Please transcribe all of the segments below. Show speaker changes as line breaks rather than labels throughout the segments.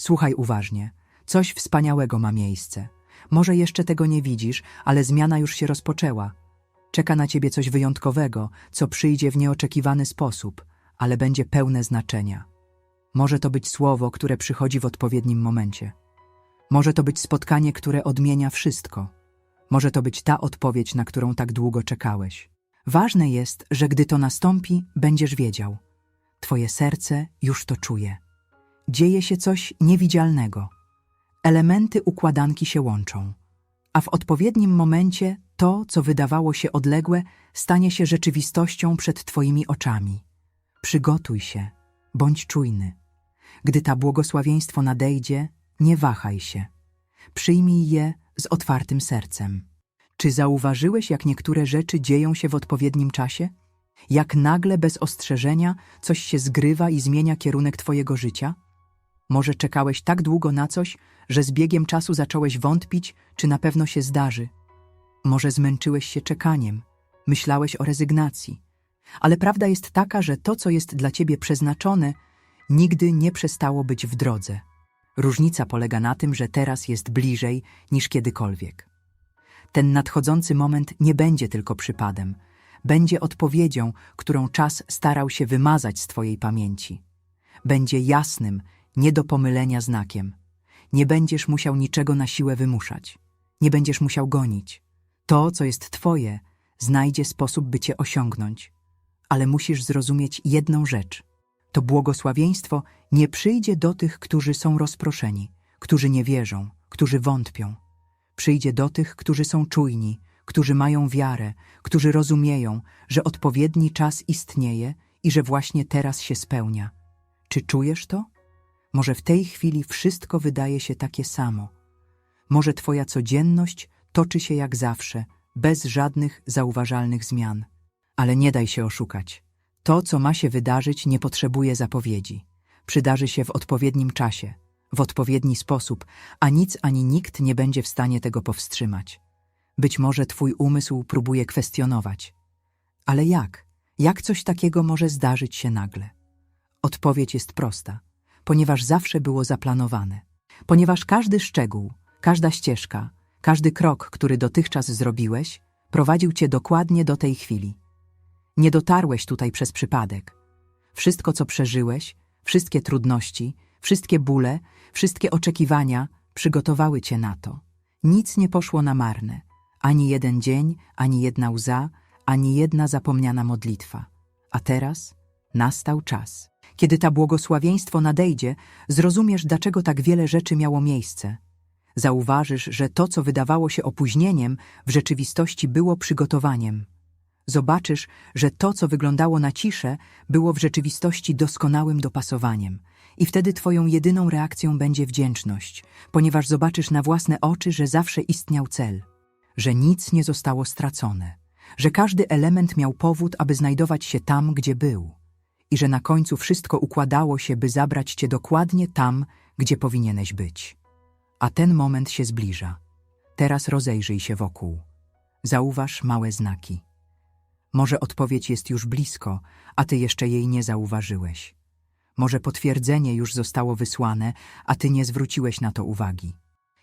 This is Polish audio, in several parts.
Słuchaj uważnie. Coś wspaniałego ma miejsce. Może jeszcze tego nie widzisz, ale zmiana już się rozpoczęła. Czeka na ciebie coś wyjątkowego, co przyjdzie w nieoczekiwany sposób, ale będzie pełne znaczenia. Może to być słowo, które przychodzi w odpowiednim momencie. Może to być spotkanie, które odmienia wszystko. Może to być ta odpowiedź, na którą tak długo czekałeś. Ważne jest, że gdy to nastąpi, będziesz wiedział. Twoje serce już to czuje. Dzieje się coś niewidzialnego. Elementy układanki się łączą. A w odpowiednim momencie to, co wydawało się odległe, stanie się rzeczywistością przed Twoimi oczami. Przygotuj się, bądź czujny. Gdy ta błogosławieństwo nadejdzie, nie wahaj się. Przyjmij je z otwartym sercem. Czy zauważyłeś, jak niektóre rzeczy dzieją się w odpowiednim czasie? Jak nagle, bez ostrzeżenia, coś się zgrywa i zmienia kierunek Twojego życia? Może czekałeś tak długo na coś, że z biegiem czasu zacząłeś wątpić, czy na pewno się zdarzy. Może zmęczyłeś się czekaniem, myślałeś o rezygnacji. Ale prawda jest taka, że to, co jest dla ciebie przeznaczone, nigdy nie przestało być w drodze. Różnica polega na tym, że teraz jest bliżej niż kiedykolwiek. Ten nadchodzący moment nie będzie tylko przypadem, będzie odpowiedzią, którą czas starał się wymazać z twojej pamięci. Będzie jasnym, nie do pomylenia znakiem. Nie będziesz musiał niczego na siłę wymuszać. Nie będziesz musiał gonić. To, co jest twoje, znajdzie sposób, by cię osiągnąć. Ale musisz zrozumieć jedną rzecz. To błogosławieństwo nie przyjdzie do tych, którzy są rozproszeni, którzy nie wierzą, którzy wątpią. Przyjdzie do tych, którzy są czujni, którzy mają wiarę, którzy rozumieją, że odpowiedni czas istnieje i że właśnie teraz się spełnia. Czy czujesz to? Może w tej chwili wszystko wydaje się takie samo. Może twoja codzienność toczy się jak zawsze, bez żadnych zauważalnych zmian. Ale nie daj się oszukać. To, co ma się wydarzyć, nie potrzebuje zapowiedzi. Przydarzy się w odpowiednim czasie, w odpowiedni sposób, a nic ani nikt nie będzie w stanie tego powstrzymać. Być może twój umysł próbuje kwestionować. Ale jak? Jak coś takiego może zdarzyć się nagle? Odpowiedź jest prosta, ponieważ zawsze było zaplanowane. Ponieważ każdy szczegół, każda ścieżka, każdy krok, który dotychczas zrobiłeś, prowadził cię dokładnie do tej chwili. Nie dotarłeś tutaj przez przypadek. Wszystko, co przeżyłeś, wszystkie trudności, wszystkie bóle, wszystkie oczekiwania przygotowały cię na to. Nic nie poszło na marne. Ani jeden dzień, ani jedna łza, ani jedna zapomniana modlitwa. A teraz nastał czas. Kiedy ta błogosławieństwo nadejdzie, zrozumiesz, dlaczego tak wiele rzeczy miało miejsce. Zauważysz, że to, co wydawało się opóźnieniem, w rzeczywistości było przygotowaniem. Zobaczysz, że to, co wyglądało na ciszę, było w rzeczywistości doskonałym dopasowaniem. I wtedy twoją jedyną reakcją będzie wdzięczność, ponieważ zobaczysz na własne oczy, że zawsze istniał cel, że nic nie zostało stracone, że każdy element miał powód, aby znajdować się tam, gdzie był i że na końcu wszystko układało się, by zabrać cię dokładnie tam, gdzie powinieneś być. A ten moment się zbliża. Teraz rozejrzyj się wokół. Zauważ małe znaki. Może odpowiedź jest już blisko, a ty jeszcze jej nie zauważyłeś. Może potwierdzenie już zostało wysłane, a ty nie zwróciłeś na to uwagi.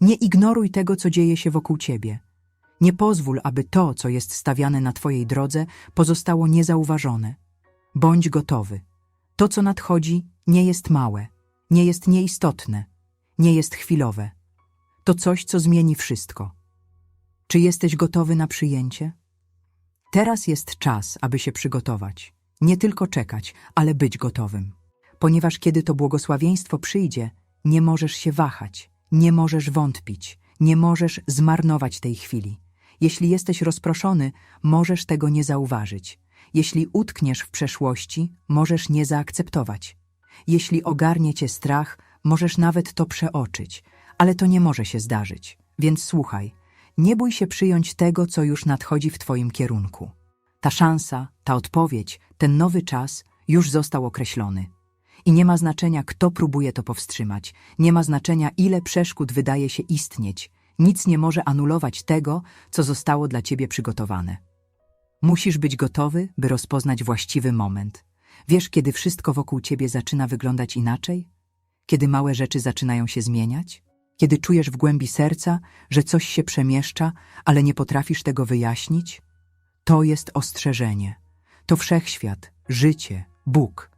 Nie ignoruj tego, co dzieje się wokół ciebie. Nie pozwól, aby to, co jest stawiane na twojej drodze, pozostało niezauważone. Bądź gotowy. To, co nadchodzi, nie jest małe, nie jest nieistotne, nie jest chwilowe. To coś, co zmieni wszystko. Czy jesteś gotowy na przyjęcie? Teraz jest czas, aby się przygotować. Nie tylko czekać, ale być gotowym. Ponieważ kiedy to błogosławieństwo przyjdzie, nie możesz się wahać, nie możesz wątpić, nie możesz zmarnować tej chwili. Jeśli jesteś rozproszony, możesz tego nie zauważyć. Jeśli utkniesz w przeszłości, możesz nie zaakceptować. Jeśli ogarnie cię strach, możesz nawet to przeoczyć, ale to nie może się zdarzyć. Więc słuchaj, nie bój się przyjąć tego, co już nadchodzi w twoim kierunku. Ta szansa, ta odpowiedź, ten nowy czas już został określony. I nie ma znaczenia, kto próbuje to powstrzymać, nie ma znaczenia, ile przeszkód wydaje się istnieć, nic nie może anulować tego, co zostało dla ciebie przygotowane. Musisz być gotowy, by rozpoznać właściwy moment. Wiesz, kiedy wszystko wokół ciebie zaczyna wyglądać inaczej? Kiedy małe rzeczy zaczynają się zmieniać? Kiedy czujesz w głębi serca, że coś się przemieszcza, ale nie potrafisz tego wyjaśnić? To jest ostrzeżenie. To wszechświat, życie, Bóg.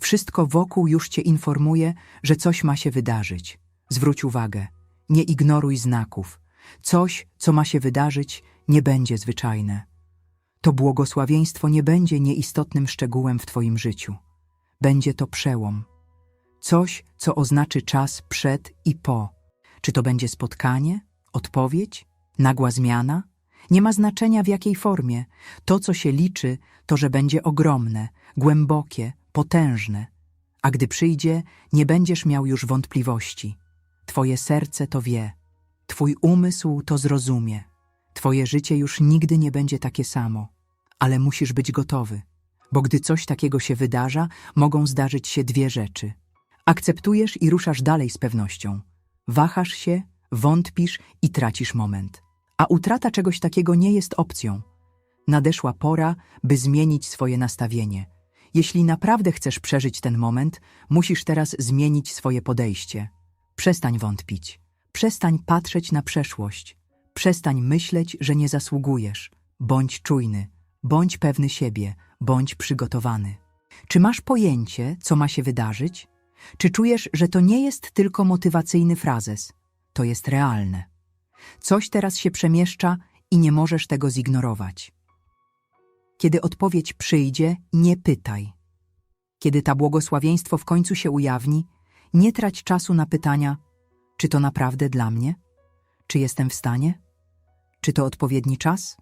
Wszystko wokół już cię informuje, że coś ma się wydarzyć. Zwróć uwagę, nie ignoruj znaków. Coś, co ma się wydarzyć, nie będzie zwyczajne. To błogosławieństwo nie będzie nieistotnym szczegółem w Twoim życiu. Będzie to przełom. Coś, co oznaczy czas przed i po. Czy to będzie spotkanie, odpowiedź, nagła zmiana? Nie ma znaczenia w jakiej formie. To, co się liczy, to, że będzie ogromne, głębokie, potężne. A gdy przyjdzie, nie będziesz miał już wątpliwości. Twoje serce to wie, Twój umysł to zrozumie. Twoje życie już nigdy nie będzie takie samo. Ale musisz być gotowy, bo gdy coś takiego się wydarza, mogą zdarzyć się dwie rzeczy. Akceptujesz i ruszasz dalej z pewnością. Wahasz się, wątpisz i tracisz moment. A utrata czegoś takiego nie jest opcją. Nadeszła pora, by zmienić swoje nastawienie. Jeśli naprawdę chcesz przeżyć ten moment, musisz teraz zmienić swoje podejście. Przestań wątpić. Przestań patrzeć na przeszłość. Przestań myśleć, że nie zasługujesz. Bądź czujny, bądź pewny siebie, bądź przygotowany. Czy masz pojęcie, co ma się wydarzyć? Czy czujesz, że to nie jest tylko motywacyjny frazes? To jest realne. Coś teraz się przemieszcza i nie możesz tego zignorować. Kiedy odpowiedź przyjdzie, nie pytaj. Kiedy ta błogosławieństwo w końcu się ujawni, nie trać czasu na pytania, czy to naprawdę dla mnie? Czy jestem w stanie? Czy to odpowiedni czas?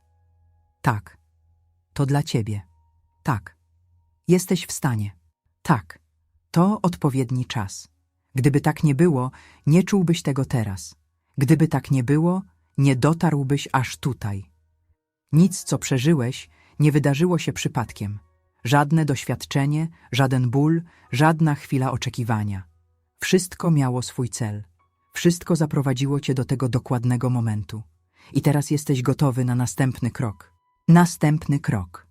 Tak. To dla ciebie. Tak. Jesteś w stanie. Tak. To odpowiedni czas. Gdyby tak nie było, nie czułbyś tego teraz. Gdyby tak nie było, nie dotarłbyś aż tutaj. Nic, co przeżyłeś, nie wydarzyło się przypadkiem. Żadne doświadczenie, żaden ból, żadna chwila oczekiwania. Wszystko miało swój cel. Wszystko zaprowadziło cię do tego dokładnego momentu. I teraz jesteś gotowy na następny krok. Następny krok.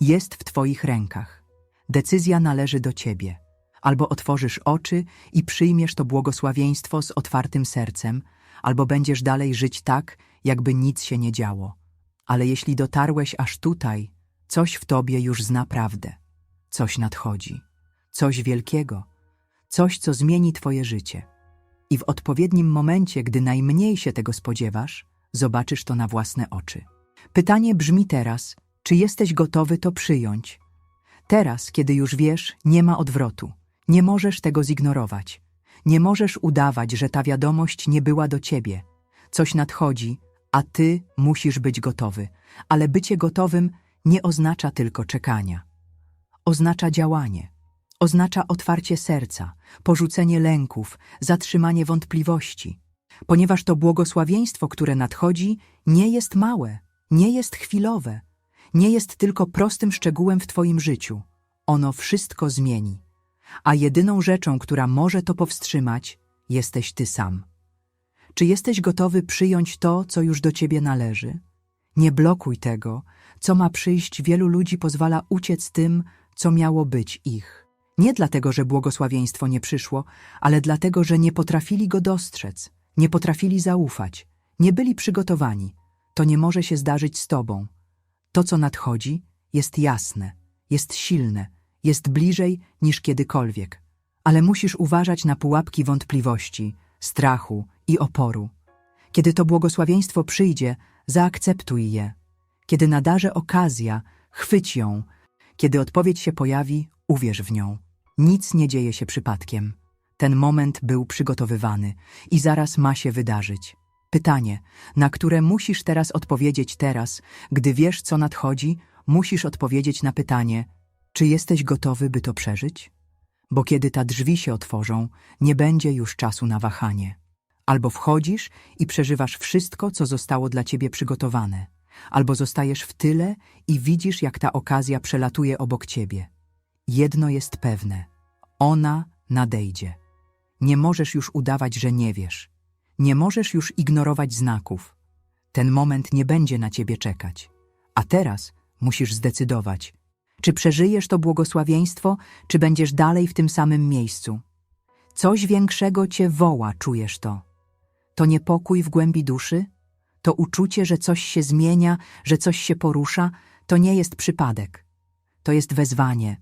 Jest w twoich rękach. Decyzja należy do ciebie. Albo otworzysz oczy i przyjmiesz to błogosławieństwo z otwartym sercem, albo będziesz dalej żyć tak, jakby nic się nie działo. Ale jeśli dotarłeś aż tutaj, coś w tobie już zna prawdę. Coś nadchodzi. Coś wielkiego. Coś, co zmieni twoje życie. I w odpowiednim momencie, gdy najmniej się tego spodziewasz, zobaczysz to na własne oczy. Pytanie brzmi teraz, czy jesteś gotowy to przyjąć? Teraz, kiedy już wiesz, nie ma odwrotu. Nie możesz tego zignorować. Nie możesz udawać, że ta wiadomość nie była do ciebie. Coś nadchodzi, a ty musisz być gotowy. Ale bycie gotowym nie oznacza tylko czekania. Oznacza działanie. Oznacza otwarcie serca, porzucenie lęków, zatrzymanie wątpliwości. Ponieważ to błogosławieństwo, które nadchodzi, nie jest małe, nie jest chwilowe, nie jest tylko prostym szczegółem w Twoim życiu. Ono wszystko zmieni. A jedyną rzeczą, która może to powstrzymać, jesteś Ty sam. Czy jesteś gotowy przyjąć to, co już do Ciebie należy? Nie blokuj tego, co ma przyjść, wielu ludzi pozwala uciec tym, co miało być ich. Nie dlatego, że błogosławieństwo nie przyszło, ale dlatego, że nie potrafili go dostrzec, nie potrafili zaufać, nie byli przygotowani. To nie może się zdarzyć z Tobą. To, co nadchodzi, jest jasne, jest silne, jest bliżej niż kiedykolwiek. Ale musisz uważać na pułapki wątpliwości, strachu i oporu. Kiedy to błogosławieństwo przyjdzie, zaakceptuj je. Kiedy nadarze okazja, chwyć ją. Kiedy odpowiedź się pojawi, uwierz w nią. Nic nie dzieje się przypadkiem. Ten moment był przygotowywany i zaraz ma się wydarzyć. Pytanie, na które musisz teraz odpowiedzieć teraz, gdy wiesz, co nadchodzi, musisz odpowiedzieć na pytanie, czy jesteś gotowy, by to przeżyć? Bo kiedy ta drzwi się otworzą, nie będzie już czasu na wahanie. Albo wchodzisz i przeżywasz wszystko, co zostało dla ciebie przygotowane, albo zostajesz w tyle i widzisz, jak ta okazja przelatuje obok ciebie. Jedno jest pewne. Ona nadejdzie. Nie możesz już udawać, że nie wiesz. Nie możesz już ignorować znaków. Ten moment nie będzie na ciebie czekać. A teraz musisz zdecydować, czy przeżyjesz to błogosławieństwo, czy będziesz dalej w tym samym miejscu. Coś większego cię woła, czujesz to. To niepokój w głębi duszy? To uczucie, że coś się zmienia, że coś się porusza, to nie jest przypadek. To jest wezwanie.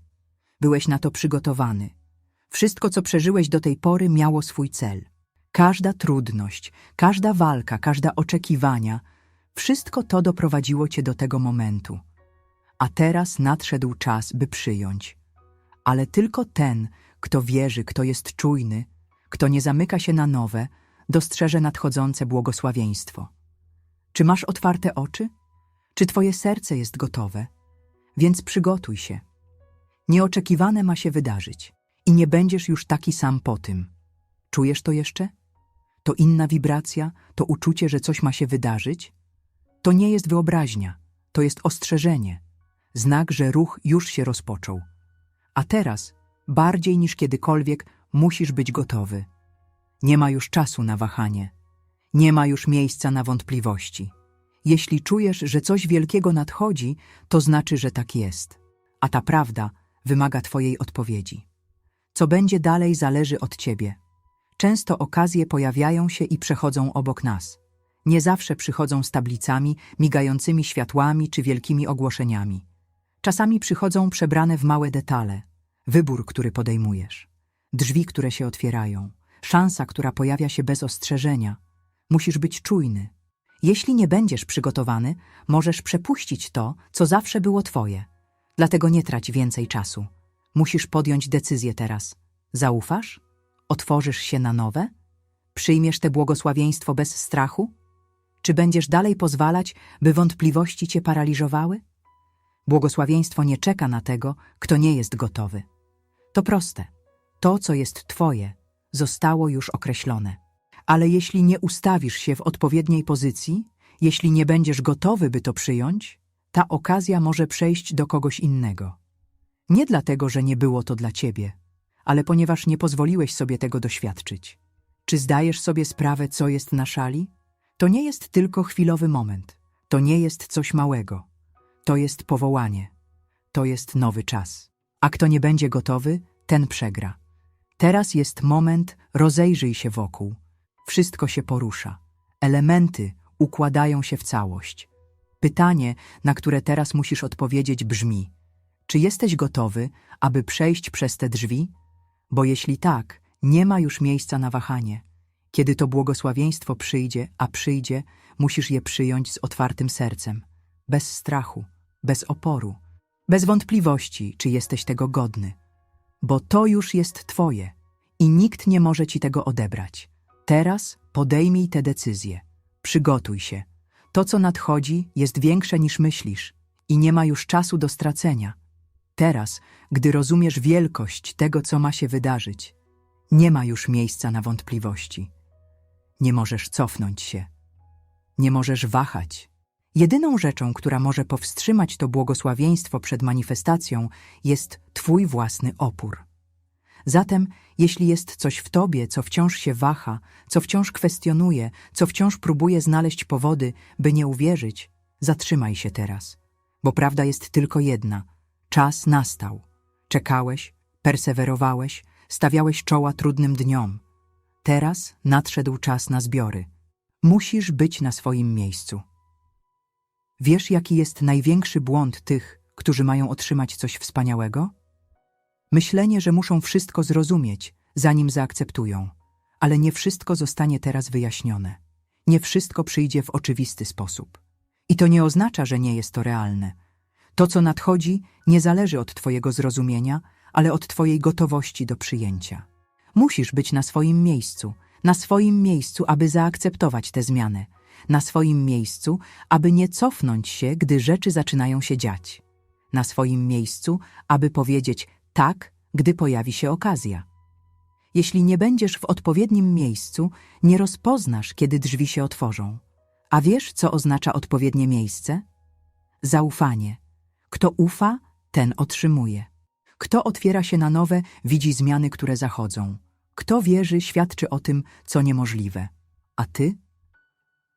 Byłeś na to przygotowany. Wszystko, co przeżyłeś do tej pory, miało swój cel. Każda trudność, każda walka, każda oczekiwania, wszystko to doprowadziło cię do tego momentu. A teraz nadszedł czas, by przyjąć. Ale tylko ten, kto wierzy, kto jest czujny, kto nie zamyka się na nowe, dostrzeże nadchodzące błogosławieństwo. Czy masz otwarte oczy? Czy twoje serce jest gotowe? Więc przygotuj się. Nieoczekiwane ma się wydarzyć i nie będziesz już taki sam po tym. Czujesz to jeszcze? To inna wibracja, to uczucie, że coś ma się wydarzyć? To nie jest wyobraźnia, to jest ostrzeżenie, znak, że ruch już się rozpoczął. A teraz, bardziej niż kiedykolwiek, musisz być gotowy. Nie ma już czasu na wahanie. Nie ma już miejsca na wątpliwości. Jeśli czujesz, że coś wielkiego nadchodzi, to znaczy, że tak jest. A ta prawda wymaga Twojej odpowiedzi. Co będzie dalej, zależy od Ciebie. Często okazje pojawiają się i przechodzą obok nas. Nie zawsze przychodzą z tablicami, migającymi światłami czy wielkimi ogłoszeniami. Czasami przychodzą przebrane w małe detale. Wybór, który podejmujesz. Drzwi, które się otwierają. Szansa, która pojawia się bez ostrzeżenia. Musisz być czujny. Jeśli nie będziesz przygotowany, możesz przepuścić to, co zawsze było twoje. Dlatego nie trać więcej czasu. Musisz podjąć decyzję teraz. Zaufasz? Otworzysz się na nowe? Przyjmiesz te błogosławieństwo bez strachu? Czy będziesz dalej pozwalać, by wątpliwości cię paraliżowały? Błogosławieństwo nie czeka na tego, kto nie jest gotowy. To proste. To, co jest twoje, zostało już określone. Ale jeśli nie ustawisz się w odpowiedniej pozycji, jeśli nie będziesz gotowy, by to przyjąć, ta okazja może przejść do kogoś innego. Nie dlatego, że nie było to dla ciebie, ale ponieważ nie pozwoliłeś sobie tego doświadczyć. Czy zdajesz sobie sprawę, co jest na szali? To nie jest tylko chwilowy moment. To nie jest coś małego. To jest powołanie. To jest nowy czas. A kto nie będzie gotowy, ten przegra. Teraz jest moment, rozejrzyj się wokół. Wszystko się porusza. Elementy układają się w całość. Pytanie, na które teraz musisz odpowiedzieć, brzmi: Czy jesteś gotowy, aby przejść przez te drzwi? Bo jeśli tak, nie ma już miejsca na wahanie. Kiedy to błogosławieństwo przyjdzie, a przyjdzie, musisz je przyjąć z otwartym sercem, bez strachu, bez oporu, bez wątpliwości, czy jesteś tego godny. Bo to już jest Twoje i nikt nie może Ci tego odebrać. Teraz podejmij tę decyzję. Przygotuj się. To, co nadchodzi, jest większe niż myślisz i nie ma już czasu do stracenia. Teraz, gdy rozumiesz wielkość tego, co ma się wydarzyć, nie ma już miejsca na wątpliwości. Nie możesz cofnąć się. Nie możesz wahać. Jedyną rzeczą, która może powstrzymać to błogosławieństwo przed manifestacją, jest Twój własny opór. Zatem, jeśli jest coś w tobie, co wciąż się waha, co wciąż kwestionuje, co wciąż próbuje znaleźć powody, by nie uwierzyć, zatrzymaj się teraz. Bo prawda jest tylko jedna. Czas nastał. Czekałeś, persewerowałeś, stawiałeś czoła trudnym dniom. Teraz nadszedł czas na zbiory. Musisz być na swoim miejscu. Wiesz, jaki jest największy błąd tych, którzy mają otrzymać coś wspaniałego? Myślenie, że muszą wszystko zrozumieć, zanim zaakceptują. Ale nie wszystko zostanie teraz wyjaśnione. Nie wszystko przyjdzie w oczywisty sposób. I to nie oznacza, że nie jest to realne. To, co nadchodzi, nie zależy od Twojego zrozumienia, ale od Twojej gotowości do przyjęcia. Musisz być na swoim miejscu, na swoim miejscu, aby zaakceptować tę zmianę, na swoim miejscu, aby nie cofnąć się, gdy rzeczy zaczynają się dziać, na swoim miejscu, aby powiedzieć tak, gdy pojawi się okazja. Jeśli nie będziesz w odpowiednim miejscu, nie rozpoznasz, kiedy drzwi się otworzą. A wiesz, co oznacza odpowiednie miejsce? Zaufanie. Kto ufa, ten otrzymuje. Kto otwiera się na nowe, widzi zmiany, które zachodzą. Kto wierzy, świadczy o tym, co niemożliwe. A ty?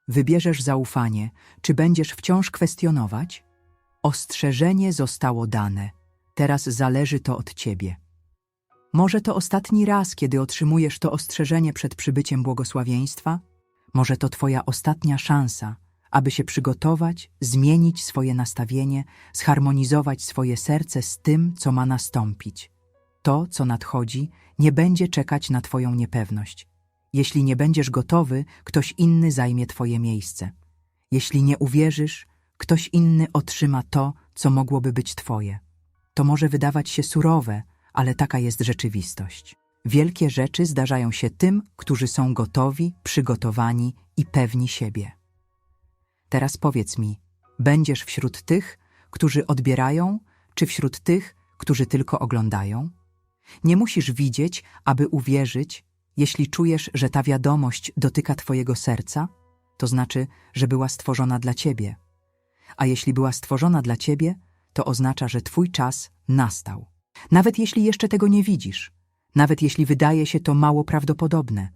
Wybierzesz zaufanie, czy będziesz wciąż kwestionować? Ostrzeżenie zostało dane. Teraz zależy to od ciebie. Może to ostatni raz, kiedy otrzymujesz to ostrzeżenie przed przybyciem błogosławieństwa? Może to Twoja ostatnia szansa, aby się przygotować, zmienić swoje nastawienie, zharmonizować swoje serce z tym, co ma nastąpić. To, co nadchodzi, nie będzie czekać na Twoją niepewność. Jeśli nie będziesz gotowy, ktoś inny zajmie Twoje miejsce. Jeśli nie uwierzysz, ktoś inny otrzyma to, co mogłoby być Twoje. To może wydawać się surowe, ale taka jest rzeczywistość. Wielkie rzeczy zdarzają się tym, którzy są gotowi, przygotowani i pewni siebie. Teraz powiedz mi, będziesz wśród tych, którzy odbierają, czy wśród tych, którzy tylko oglądają? Nie musisz widzieć, aby uwierzyć, jeśli czujesz, że ta wiadomość dotyka Twojego serca, to znaczy, że była stworzona dla Ciebie. A jeśli była stworzona dla Ciebie, to oznacza, że Twój czas nastał. Nawet jeśli jeszcze tego nie widzisz, nawet jeśli wydaje się to mało prawdopodobne,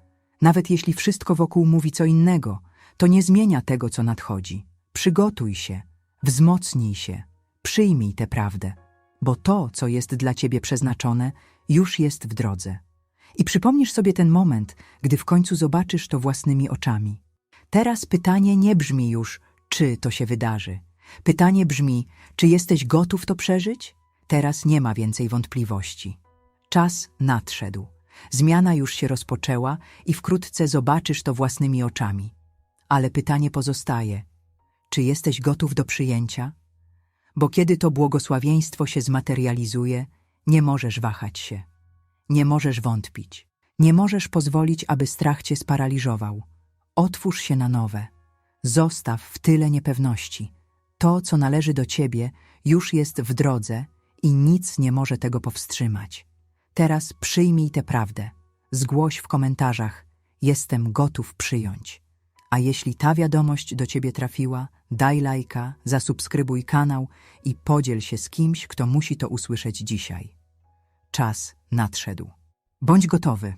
nawet jeśli wszystko wokół mówi co innego, to nie zmienia tego, co nadchodzi. Przygotuj się, wzmocnij się, przyjmij tę prawdę, bo to, co jest dla Ciebie przeznaczone, już jest w drodze. I przypomnisz sobie ten moment, gdy w końcu zobaczysz to własnymi oczami. Teraz pytanie nie brzmi już, czy to się wydarzy. Pytanie brzmi, czy jesteś gotów to przeżyć? Teraz nie ma więcej wątpliwości. Czas nadszedł. Zmiana już się rozpoczęła i wkrótce zobaczysz to własnymi oczami. Ale pytanie pozostaje: czy jesteś gotów do przyjęcia? Bo kiedy to błogosławieństwo się zmaterializuje, nie możesz wahać się. Nie możesz wątpić. Nie możesz pozwolić, aby strach cię sparaliżował. Otwórz się na nowe. Zostaw w tyle niepewności. To, co należy do ciebie, już jest w drodze i nic nie może tego powstrzymać. Teraz przyjmij tę prawdę. Zgłoś w komentarzach: Jestem gotów przyjąć. A jeśli ta wiadomość do ciebie trafiła, daj lajka, zasubskrybuj kanał i podziel się z kimś, kto musi to usłyszeć dzisiaj. Czas nadszedł. Bądź gotowy.